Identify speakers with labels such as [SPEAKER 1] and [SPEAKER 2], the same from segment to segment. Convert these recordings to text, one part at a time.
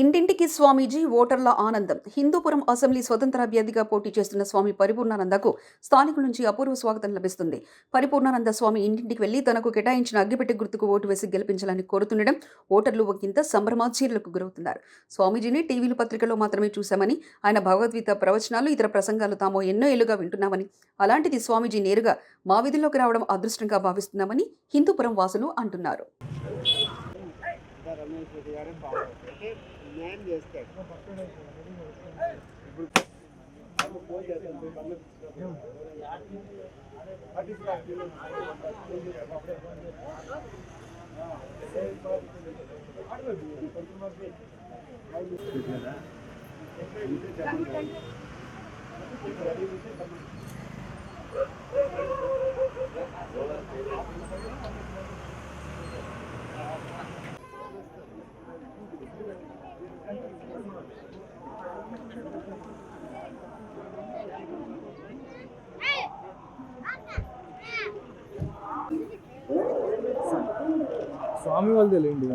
[SPEAKER 1] ఇంటింటికి స్వామీజీ ఓటర్ల ఆనందం. హిందూపురం అసెంబ్లీ స్వతంత్ర అభ్యర్థిగా పోటీ చేస్తున్న స్వామి పరిపూర్ణానందకు స్థానికుల నుంచి అపూర్వ స్వాగతం లభిస్తుంది. పరిపూర్ణానంద స్వామి ఇంటింటికి వెళ్ళి తనకు కేటాయించిన అగ్గిపెట్టి గుర్తుకు ఓటు వేసి గెలిపించాలని కోరుతుండడం ఓటర్లు ఒకంత సంభ్రమాచీరులకు గురవుతున్నారు. స్వామీజీని టీవీలు పత్రికల్లో మాత్రమే చూశామని ఆయన భగవద్గీత ప్రవచనాలు ఇతర ప్రసంగాలు తాము ఎన్నో ఏళ్ళుగా వింటున్నామని అలాంటిది స్వామీజీ నేరుగా మా విధుల్లోకి రావడం అదృష్టంగా భావిస్తున్నామని హిందూపురం వాసులు అంటున్నారు.
[SPEAKER 2] రమేష్ రెడ్డి గారే బాగుంటారు అంటే న్యాయం చేస్తాడు. ఇప్పుడు అప్పుడు ఫోన్
[SPEAKER 3] స్వామి వాళ్ళు తెలియండి.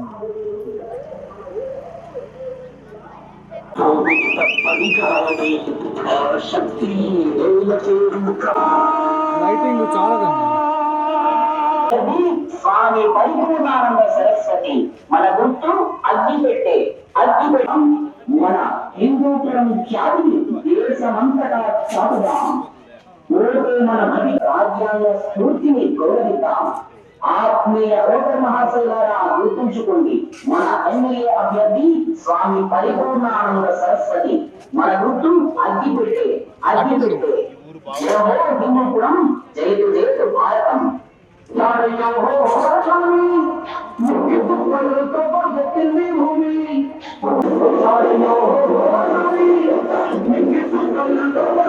[SPEAKER 3] లైటింగ్ చాలా
[SPEAKER 4] స్వామి పరిపూర్ణానంద సరస్వతి మన గుర్తు అగ్గి పెట్టే అగ్గి పెట్టి. హిందూపురం ఖ్యాతి దేశమంతటా చాటుదాం? ఓటే మన మది రాజ్యాంగ స్ఫూర్తిని గౌరవిద్దాం. ఆత్మీయ ఓటర్ మహాశైలారా గుర్తుంచుకోండి మన ఎమ్మెల్యే అభ్యర్థి స్వామి పరిపూర్ణానంద సరస్వతి మన గుర్తు అగ్గి పెట్టే అగ్గి పెట్టే జయహో హిందూపురం జయతు జయతు భారతం. నాడయ్యో స్వామి ముఖ్య భూమి. 何だろう?